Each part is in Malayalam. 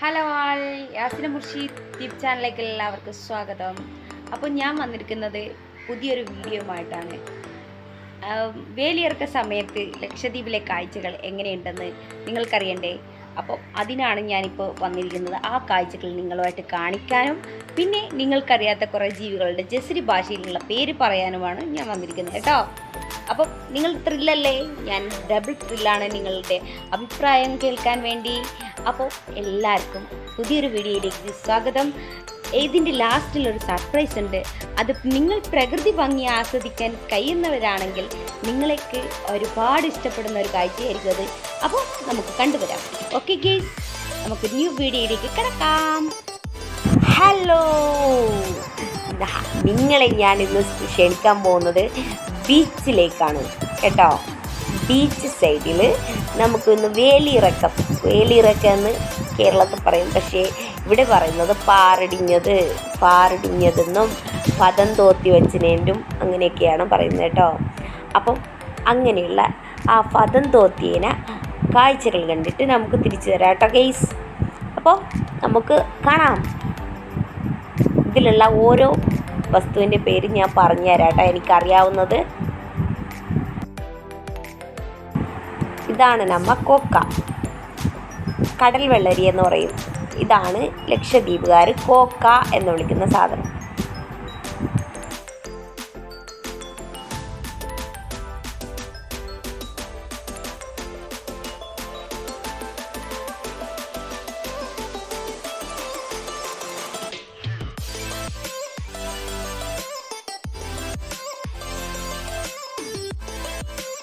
Hello all Yasina Murshid YouTube ചാനലിലേക്ക് എല്ലാവർക്കും സ്വാഗതം. അപ്പോൾ ഞാൻ വന്നിരിക്കുന്നത് പുതിയൊരു വീഡിയോയുമായിട്ടാണ്. വേലിയിറക്ക സമയത്ത് ലക്ഷദ്വീപിലെ കാഴ്ചകൾ എങ്ങനെയുണ്ടെന്ന് നിങ്ങൾക്കറിയണ്ടേ? അപ്പോൾ അതിനാണ് ഞാനിപ്പോൾ വന്നിരിക്കുന്നത്. ആ കാഴ്ചകൾ നിങ്ങളുമായിട്ട് കാണിക്കാനും പിന്നെ നിങ്ങൾക്കറിയാത്ത കുറേ ജീവികളുടെ ജസരി ഭാഷയിലുള്ള പേര് പറയാനുമാണ് ഞാൻ വന്നിരിക്കുന്നത്. കേട്ടോ? അപ്പം നിങ്ങൾ ത്രില്ലല്ലേ? ഞാൻ ഡബിൾ ത്രില്ലാണ് നിങ്ങളുടെ അഭിപ്രായം കേൾക്കാൻ വേണ്ടി. അപ്പോൾ എല്ലാവർക്കും പുതിയൊരു വീഡിയോയിലേക്ക് സ്വാഗതം. ഇതിന്റെ ലാസ്റ്റിൽ ഒരു സർപ്രൈസ് ഉണ്ട്. അത് നിങ്ങൾ പ്രകൃതി ഭംഗി ആസ്വദിക്കാൻ കഴിയുന്നവരാണെങ്കിൽ നിങ്ങൾക്ക് ഒരുപാട് ഇഷ്ടപ്പെടുന്ന ഒരു കാഴ്ചയായിരിക്കും അത്. അപ്പോൾ നമുക്ക് കണ്ടുവരാം. ഓക്കെ ഗേസ് നമുക്ക് ന്യൂ വീഡിയോയിലേക്ക് കിടക്കാം. ഹലോ നിങ്ങളെ ഞാൻ ഇന്ന് ക്ഷണിക്കാൻ പോകുന്നത് ബീച്ചിലേക്കാണ്. കേട്ടോ? ബീച്ച് സൈഡിൽ നമുക്കൊന്ന് വേലിയിറക്കം. വേലിയിറക്കം എന്ന് കേരളത്തിൽ പറയും. പക്ഷേ ഇവിടെ പറയുന്നത് പാറിടിഞ്ഞത് പാറിടിഞ്ഞതെന്നും പദം തോത്തി വെച്ചതിനും അങ്ങനെയൊക്കെയാണ് പറയുന്നത് കേട്ടോ. അപ്പം അങ്ങനെയുള്ള ആ പദം തോത്തിയതിനെ കാഴ്ചകൾ കണ്ടിട്ട് നമുക്ക് തിരിച്ചു തരാം കേട്ടോ ഗെയ്സ് അപ്പോൾ നമുക്ക് കാണാം. ഇതിലുള്ള ഓരോ വസ്തുവിന്റെ പേര് ഞാൻ പറഞ്ഞു തരാം കേട്ടോ എനിക്കറിയാവുന്നത്. ഇതാണ് നമ്മ കൊക്ക. കടൽ വെള്ളരി എന്ന് പറയും. ഇതാണ് ലക്ഷദ്വീപുകാർ കോക്ക എന്ന് വിളിക്കുന്ന സാധനം.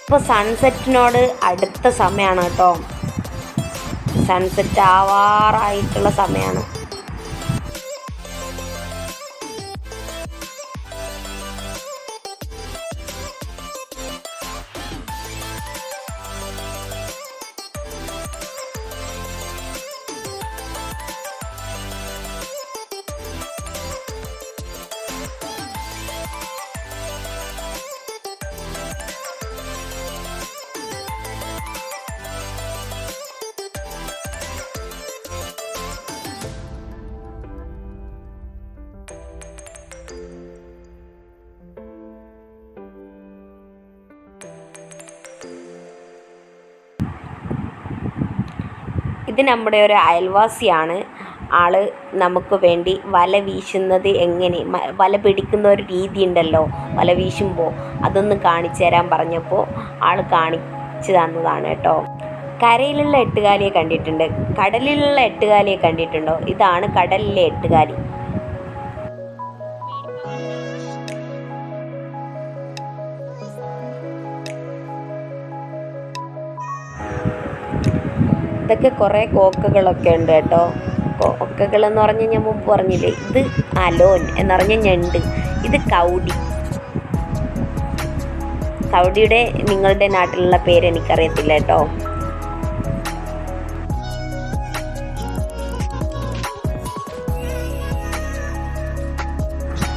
ഇപ്പോൾ സൺസെറ്റിനോട് അടുത്ത സമയമാണ് കേട്ടോ. സൺസെറ്റ് ആവാറായിട്ടുള്ള സമയമാണ് ഇത് നമ്മുടെ ഒരു അയൽവാസിയാണ്. ആൾ നമുക്ക് വേണ്ടി വല വീശുന്നത് എങ്ങനെ? വല പിടിക്കുന്ന ഒരു രീതി ഉണ്ടല്ലോ വല വീശുമ്പോൾ അതൊന്ന് കാണിച്ചു തരാൻ പറഞ്ഞപ്പോൾ ആൾ കാണിച്ചു തന്നതാണ് കേട്ടോ. കരയിലുള്ള എട്ടുകാലിയെ കണ്ടിട്ടുണ്ട്. കടലിലുള്ള എട്ടുകാലിയെ കണ്ടിട്ടുണ്ടോ? ഇതാണ് കടലിലെ എട്ടുകാലി. ഇതൊക്കെ കുറേ കോക്കകളൊക്കെ ഉണ്ട് കേട്ടോ. കോക്കകൾ എന്ന് പറഞ്ഞ് ഞാൻ മുമ്പ് പറഞ്ഞില്ലേ? ഇത് അലോൻ എന്ന് പറഞ്ഞ ഞണ്ട്. ഇത് കൗഡി കൗഡിയുടെ നിങ്ങളുടെ നാട്ടിലുള്ള പേര് എനിക്കറിയത്തില്ല കേട്ടോ.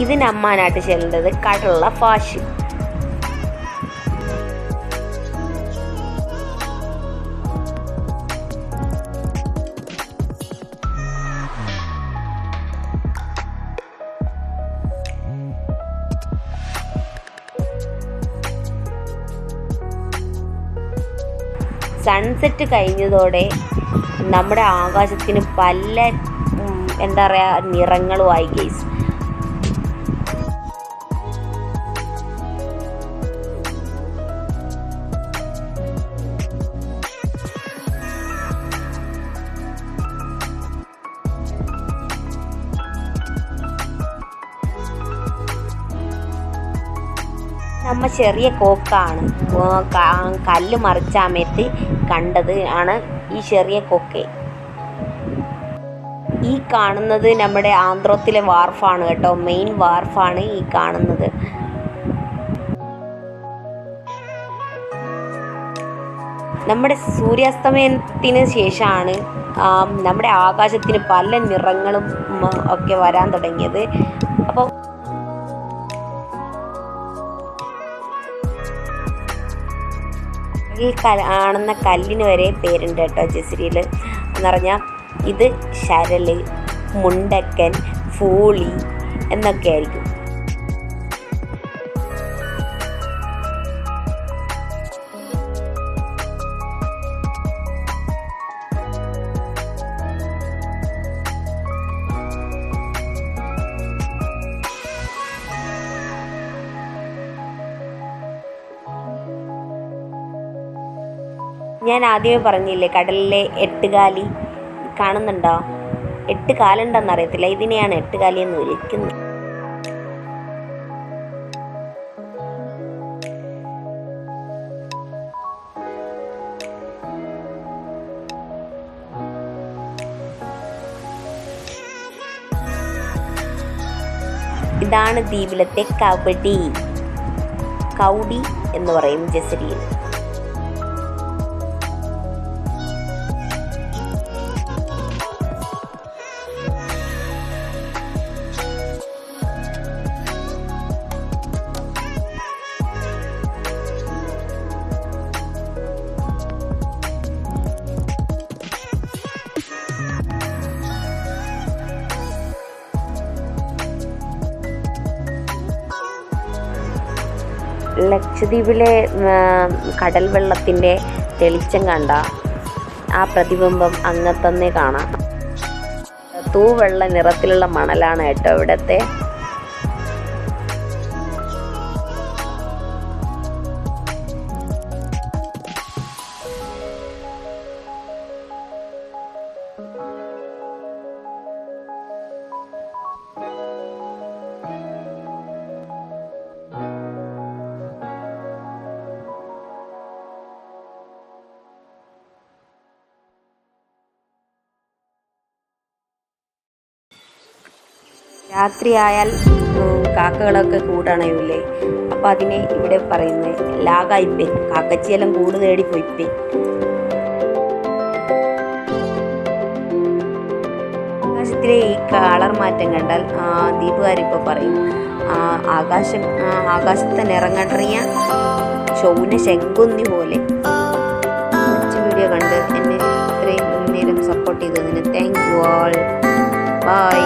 ഇതിന് അമ്മാനായിട്ട് ചെല്ലേണ്ടത് കടലുള്ള ഫാഷ്. സൺസെറ്റ് കഴിഞ്ഞതോടെ നമ്മുടെ ആകാശത്തിന് പല എന്താ പറയുക നിറങ്ങളുമായി ഗെയ്സ് നമ്മ ചെറിയ കോക്കാണ്. കല്ല് മറിച്ച സമയത്ത് കണ്ടത് ആണ് ഈ ചെറിയ കൊക്കെ. ഈ കാണുന്നത് നമ്മുടെ ആന്ധ്രത്തിലെ വാർഫാണ് കേട്ടോ. മെയിൻ വാർഫാണ് ഈ കാണുന്നത്. നമ്മുടെ സൂര്യാസ്തമയത്തിന് ശേഷമാണ് നമ്മുടെ ആകാശത്തിന് പല നിറങ്ങളും ഒക്കെ വരാൻ തുടങ്ങിയത്. അപ്പോൾ ഈ കാണുന്ന കല്ലിന് വരെ പേരുണ്ട് കേട്ടോ ജെസിരിയിൽ എന്ന് പറഞ്ഞാൽ ഇത് ശരൽ മുണ്ടക്കൻ ഫൂളി എന്നൊക്കെ ആയിരിക്കും. ഞാൻ ആദ്യമേ പറഞ്ഞില്ലേ കടലിലെ എട്ടുകാലി കാണുന്നുണ്ടോ? എട്ട് കാലുണ്ടെന്ന് അറിയത്തില്ല ഇതിനെയാണ് എട്ടുകാലി എന്ന് വിളിക്കുന്നത്. ഇതാണ് ദ്വീപിലത്തെ കബഡി കൗഡി എന്ന് പറയും ജസരിയിൽ ലക്ഷദ്വീപിലെ കടൽ വെള്ളത്തിന്റെ തെളിച്ചം കണ്ട ആ പ്രതിബിംബം അങ്ങത്തന്നെ കാണാം. തൂവെള്ള നിറത്തിലുള്ള മണലാണ് കേട്ടോ ഇവിടുത്തെ രാത്രിയായാൽ കാക്കകളൊക്കെ കൂടണയൂലേ അപ്പം അതിനെ ഇവിടെ പറയുന്നത് ലാകായിപ്പേ കാക്കച്ചിയെല്ലാം കൂട് തേടി പോയിപ്പേ ആകാശത്തിലെ ഈ കളർ മാറ്റം കണ്ടാൽ ദീപുകാരിപ്പോൾ പറയും ആകാശം ആകാശത്തെ നിറങ്ങടറിയ ചൗന ശങ്കുന്നി പോലെ. വീഡിയോ കണ്ട് എന്നെ ഇത്രയും നേരം സപ്പോർട്ട് ചെയ്തതിന് താങ്ക് യു ആൾ ബൈ